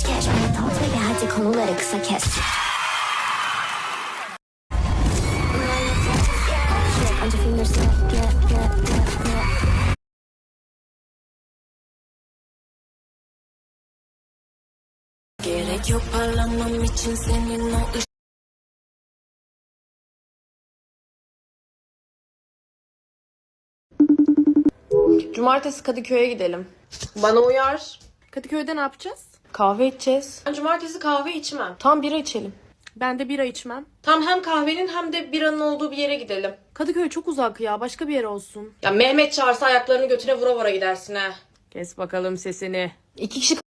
cash Bana talk baby hadi konuları kısa kes Önce Gerek yok parlamam için senin o ış- Cumartesi Kadıköy'e gidelim. Bana uyar. Kadıköy'de ne yapacağız? Kahve içeceğiz. Ben cumartesi kahve içmem. Tam bira içelim. Ben de bira içmem. Tam hem kahvenin hem de biranın olduğu bir yere gidelim. Kadıköy çok uzak ya. Başka bir yer olsun. Ya Mehmet çağırsa ayaklarını götüne vura vura gidersin ha. Kes bakalım sesini. İki kişi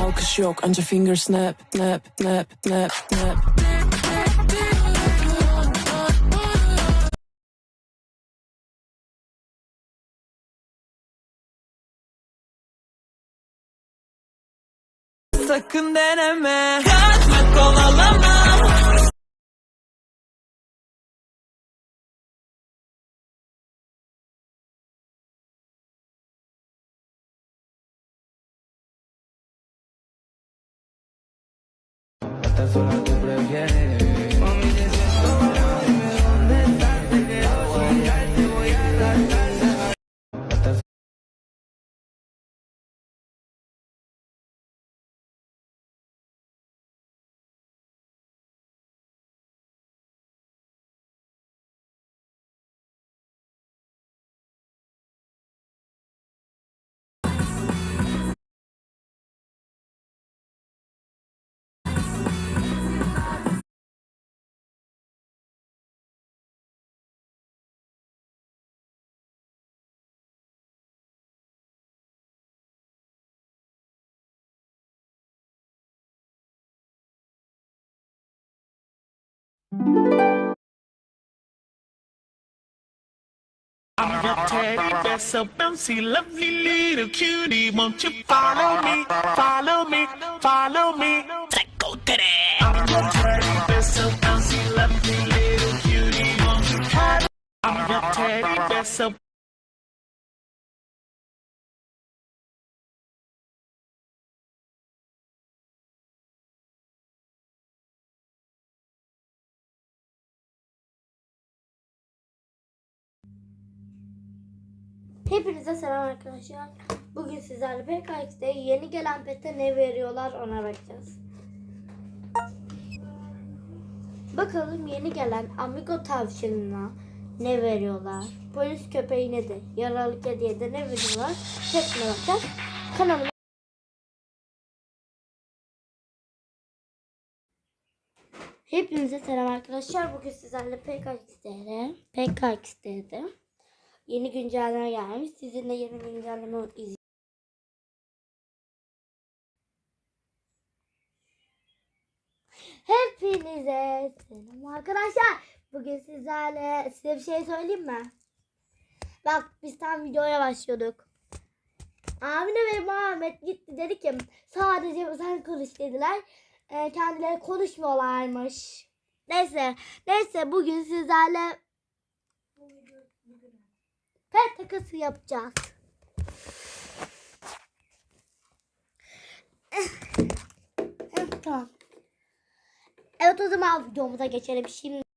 Alkış yok anca finger snap, snap, snap, snap, snap. Sakın deneme. tan solo te prefiere your teddy bear, so bouncy, lovely little cutie. Won't you follow me, follow me, follow me? Psycho teddy. I'm your teddy bear, so bouncy, lovely little cutie. Won't you cuddle? I'm your teddy bear, so Hepinize selam arkadaşlar. Bugün sizlerle PKX'de yeni gelen pete ne veriyorlar ona bakacağız. Bakalım yeni gelen Amigo tavşanına ne veriyorlar? Polis köpeğine de, yaralı kediye de ne veriyorlar? Hepsine bakacağız. Kanalıma Hepinize selam arkadaşlar. Bugün sizlerle PKX'de, PKX'de Yeni güncelleme gelmiş. Sizinle yeni güncelleme izleyeceğiz. Hepinize selam arkadaşlar. Bugün sizlerle size bir şey söyleyeyim mi? Bak biz tam videoya başlıyorduk. Amine ve Muhammed gitti dedi ki sadece sen konuş dediler. Ee, kendileri konuşmuyorlarmış. Neyse, neyse bugün sizlerle pet takası yapacağız. Evet, tamam. Evet o zaman videomuza geçelim. Şimdi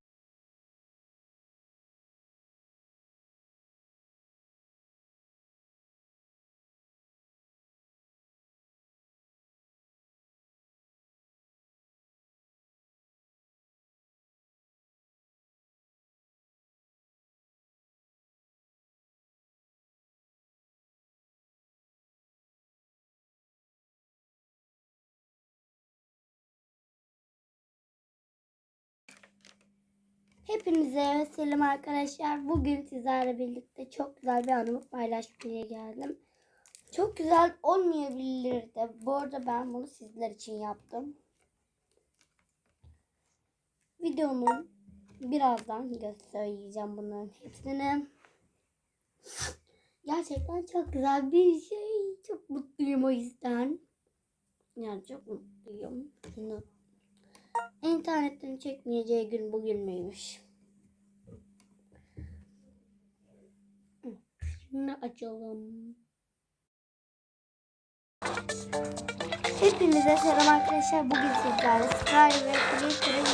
Hepinize selam arkadaşlar. Bugün sizlerle birlikte çok güzel bir anımı paylaşmaya geldim. Çok güzel olmayabilir de. Bu arada ben bunu sizler için yaptım. Videomun birazdan göstereceğim bunların hepsini. Gerçekten çok güzel bir şey. Çok mutluyum o yüzden. Yani çok mutluyum. Şunu İnternetten çekmeyeceği gün bugün müymüş? Şunu açalım. Hepinize selam arkadaşlar. Bugün sizlerle Sky ve Flickr'ın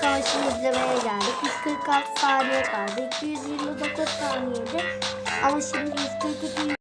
savaşını izlemeye geldik. 146 saniye kaldı. 229 saniyede. Ama şimdi 142.